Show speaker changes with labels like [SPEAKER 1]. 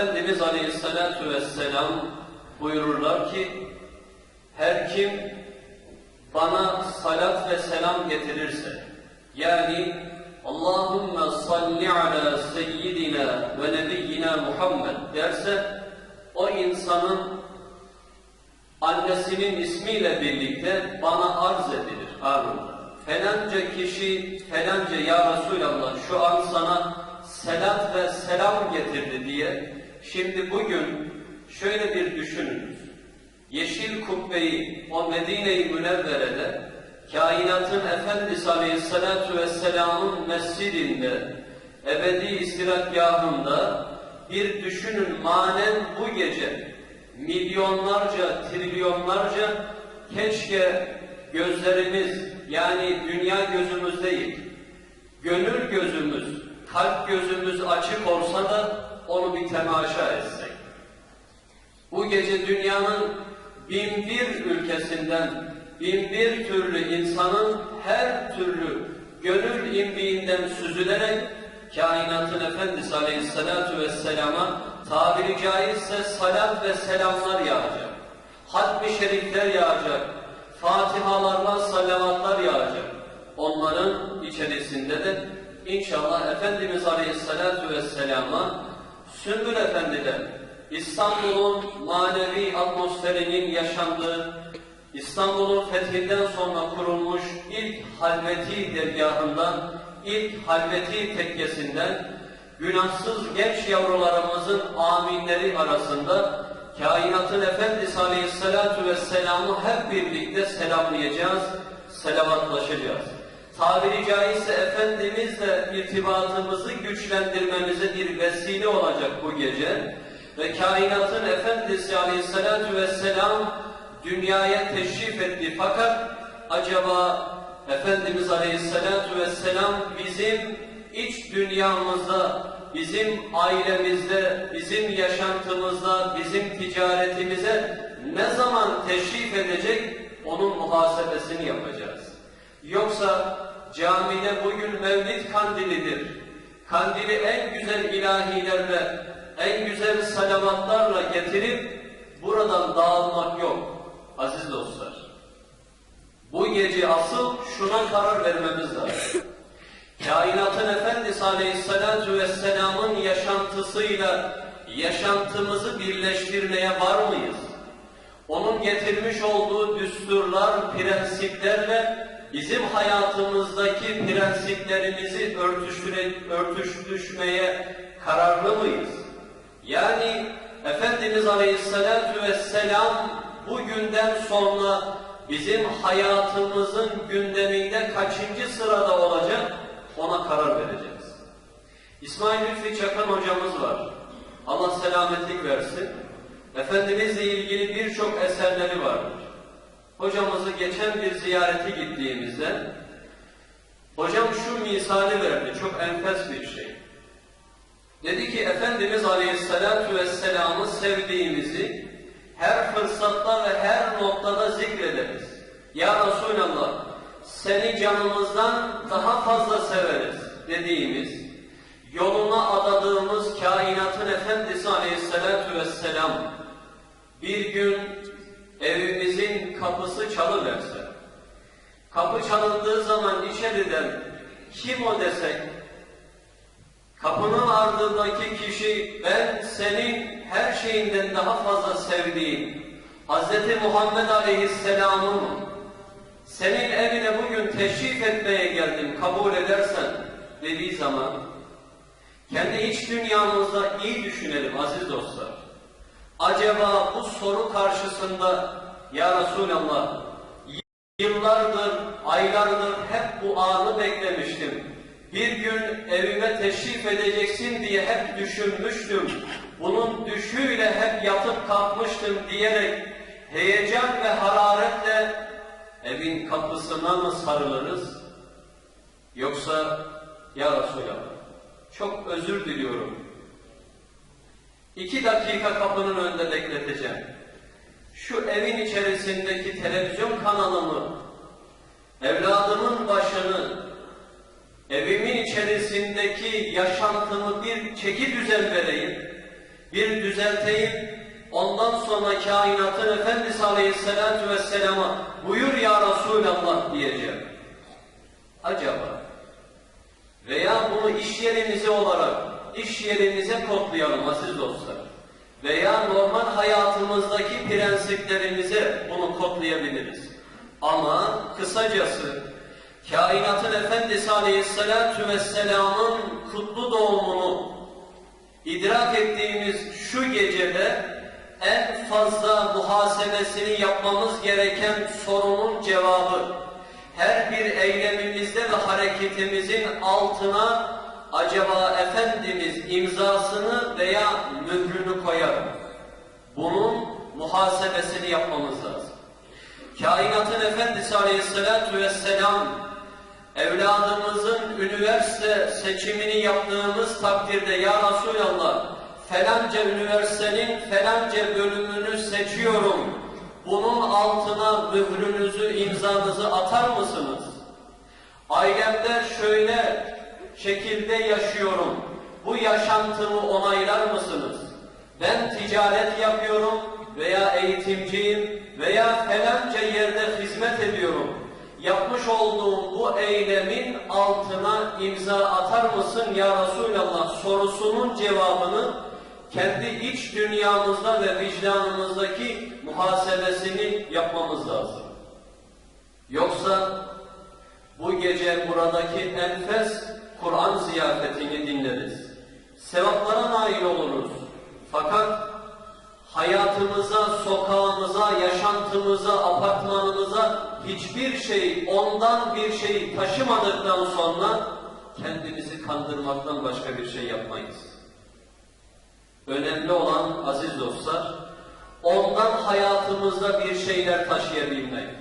[SPEAKER 1] Efendimiz Aleyhisselatü Vesselam buyururlar ki her kim bana salat ve selam getirirse yani Allahümme salli ala seyyidina ve nebiyyina Muhammed derse o insanın annesinin ismiyle birlikte bana arz edilir. Amin. Felanca kişi, felanca ya Resulallah şu an sana selat ve selam getirdi diye. Şimdi bugün şöyle bir düşünün. Yeşil kubbeyi o Medine-i Münevvere'de kainatın Efendisi Aleyhisselatü Vesselam'ın mescidinde ebedi istirahatgahında bir düşünün manen bu gece milyonlarca, trilyonlarca keşke gözlerimiz yani dünya gözümüz değil, gönül gözümüz, kalp gözümüz açık olsa da onu bir temaşa etsek. Bu gece dünyanın bin bir ülkesinden bin bir türlü insanın her türlü gönül imbiğinden süzülerek kainatın Efendisi Aleyhisselatü Vesselam'a tabiri caizse salat ve selamlar yağacak. Hatmi şerifler yağacak. Fatihalarla salavatlar yağacak. Onların içerisinde de inşallah Efendimiz Aleyhisselatü Vesselam'a Sümbül Efendi'den İstanbul'un manevi atmosferinin yaşandığı, İstanbul'un fethinden sonra kurulmuş ilk halveti dergahından, ilk halveti tekkesinden, günahsız genç yavrularımızın aminleri arasında kainatın Efendisi Aleyhisselatü Vesselam'ı hep birlikte selamlayacağız, selavatlaşacağız. Tabiri caizse Efendimizle irtibatımızı güçlendirmemize bir vesile olacak bu gece. Ve kainatın Efendisi Aleyhisselatü Vesselam dünyaya teşrif etti. Fakat acaba Efendimiz Aleyhisselatü Vesselam bizim iç dünyamızda, bizim ailemizde, bizim yaşantımızda, bizim ticaretimize ne zaman teşrif edecek onun muhasebesini yapacağız. Yoksa camide bugün Mevlid kandilidir. Kandili en güzel ilahilerle, en güzel salavatlarla getirip buradan dağılmak yok aziz dostlar. Bu gece asıl şuna karar vermemiz lazım. Kainatın Efendisi Aleyhisselatü Vesselam'ın yaşantısıyla yaşantımızı birleştirmeye var mıyız? Onun getirmiş olduğu düsturlar, prensiplerle bizim hayatımızdaki prensiplerimizi örtüştüre, örtüştürmeye kararlı mıyız? Yani Efendimiz Aleyhisselatü Vesselam bugünden sonra bizim hayatımızın gündeminde kaçıncı sırada olacak ona karar vereceğiz. İsmail Lütfi Çakan hocamız var. Allah selametlik versin. Efendimizle ilgili birçok eserleri vardır. Hocamızı geçen bir ziyarete gittiğimizde hocam şu misali verdi. Çok enfes bir şey. Dedi ki Efendimiz Aleyhisselatü Vesselam'ı sevdiğimizi her fırsatta ve her noktada zikrederiz. Ya Resulallah seni canımızdan daha fazla severiz dediğimiz, yoluna adadığımız kainatın Efendisi Aleyhisselatü Vesselam bir gün evimizin kapısı çalıverse, kapı çalındığı zaman içeriden kim o desek, kapının ardındaki kişi ben senin her şeyinden daha fazla sevdiğin Hz. Muhammed Aleyhisselam'ın senin evine bugün teşrif etmeye geldim kabul edersen dediği zaman kendi iç dünyamızda iyi düşünelim aziz dostlar. Acaba bu soru karşısında ya Resulallah yıllardır, aylardır hep bu anı beklemiştim. Bir gün evime teşrif edeceksin diye hep düşünmüştüm. Bunun düşüyle hep yatıp kalkmıştım diyerek heyecan ve hararetle evin kapısına mı sarılırız? Yoksa ya Resulallah çok özür diliyorum. İki dakika kapının önünde bekleteceğim. Şu evin içerisindeki televizyon kanalımı, evladımın başını, evimin içerisindeki yaşantımı bir çeki düzen vereyim. bir düzelteyim. Ondan sonra kainatın Efendisi Aleyhisselatü Vesselam'a buyur ya Resulallah diyeceğim. Acaba veya bunu iş yerimize olarak iş yerimize kodlayalım aziz dostlar. Veya normal hayatımızdaki prensiplerimize bunu kodlayabiliriz. Ama kısacası kainatın Efendisi Aleyhisselatü Vesselam'ın kutlu doğumunu idrak ettiğimiz şu gecede en fazla muhasebesini yapmamız gereken sorunun cevabı her bir eylemimizde ve hareketimizin altına acaba Efendimiz imzasını veya mührünü koyar mı? Bunun muhasebesini yapmamız lazım. Kainatın Efendisi Aleyhisselatü Vesselam evladımızın üniversite seçimini yaptığımız takdirde ya Resulallah falanca üniversitenin falanca bölümünü seçiyorum. Bunun altına mührünüzü, imzanızı atar mısınız? Ailemde şöyle şekilde yaşıyorum. Bu yaşantımı onaylar mısınız? Ben ticaret yapıyorum veya eğitimciyim veya falanca yerde hizmet ediyorum. Yapmış olduğum bu eylemin altına imza atar mısın ya Resulallah sorusunun cevabını kendi iç dünyamızda ve vicdanımızdaki muhasebesini yapmamız lazım. Yoksa bu gece buradaki enfes Kur'an ziyafetini dinleriz. Sevaplara nail oluruz. Fakat hayatımıza, sokağımıza, yaşantımıza, apartmanımıza hiçbir şey, ondan bir şey taşımadıktan sonra kendimizi kandırmaktan başka bir şey yapmayız. Önemli olan aziz dostlar, ondan hayatımızda bir şeyler taşıyabilmek.